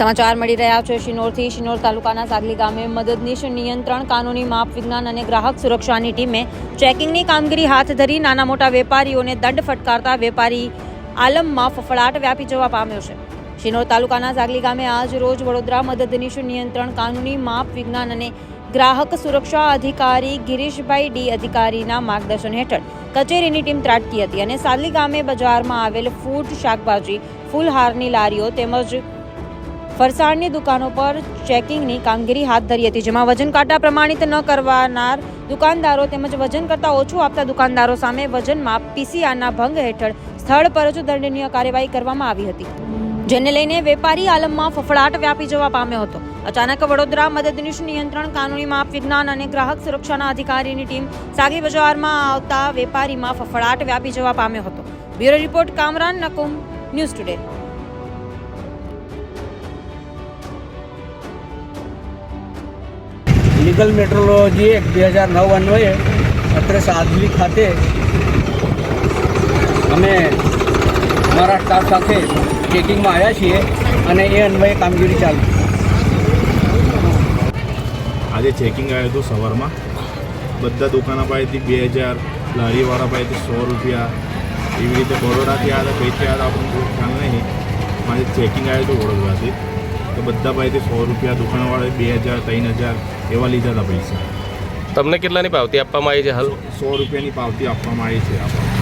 સમાચાર મળી રહ્યા છે. શિનોરથી શિનોર તાલુકાના સાગલી ગામે મદદનીશ નિયંત્રણ કાનૂની માપ વિજ્ઞાન અને ગ્રાહક સુરક્ષાની ટીમે ચેકિંગની કામગીરી હાથ ધરી નાના મોટા વેપારીઓને દંડ ફટકારતા વેપારી આલમમાં ફફડાટ વ્યાપી જવા પામ્યો છે. શિનોર તાલુકાના સાગલી ગામે આજ રોજ વડોદરા મદદનીશ નિયંત્રણ કાનૂની માપ વિજ્ઞાન અને ગ્રાહક સુરક્ષા અધિકારી ગિરીશભાઈ ડી અધિકારીના માર્ગદર્શન હેઠળ કચેરીની ટીમ ત્રાટકી હતી અને સાગલી ગામે બજારમાં આવેલ ફૂડ શાકભાજી, ફૂલહારની લારીઓ તેમજ ફરસાણની દુકાનો પર ચેકિંગની કામગીરી હાથ ધરી હતી, જેમાં વજન કાંટા પ્રમાણિત ન કરવાનાર દુકાનદારો તેમજ વજન કરતાં ઓછું આપતા દુકાનદારો સામે વજનમાં પીસીઆરના ભંગ હેઠળ સ્થળ પર જ દંડનીય કાર્યવાહી કરવામાં આવી હતી. જેને લઈને વેપારી આલમમાં ફફડાટ વ્યાપી જવા પામ્યો હતો. અચાનક વડોદરા મદદનીશ નિયંત્રણ કાનૂની માપ વિજ્ઞાન અને ગ્રાહક સુરક્ષાના અધિકારીની ટીમ સાગી બજારમાં આવતા વેપારીમાં ફફડાટ વ્યાપી જવા પામ્યો હતો. Bureau report, Kamran Nakum, news today. Legal metrology act બે હજાર નવ અન્વયે અત્રે સાદલી ખાતે અમે અમારા સ્ટાફ સાથે ચેકિંગમાં આવ્યા છીએ અને એ અન્વયે કામગીરી ચાલુ. આજે ચેકિંગ આવ્યું હતું સવારમાં. બધા દુકાનો પાસેથી બે હજાર, લારીવાળા પાસેથી સો રૂપિયા. એવી રીતે બરોડાથી આવ્યા હતા કઈથી આવ્યા હતા આપણને કોઈ ખ્યાલ નહીં. આજે ચેકિંગ આવ્યું હતું વડોદરાથી. તો બધા પાસેથી સો રૂપિયા દુકાનવાળાએ બે હજાર ત્રણ હજાર એવા લીધા હતા પૈસા. તમને કેટલાની પાવતી આપવામાં આવી છે હાલ? સો રૂપિયાની પાવતી આપવામાં આવી છે આપણને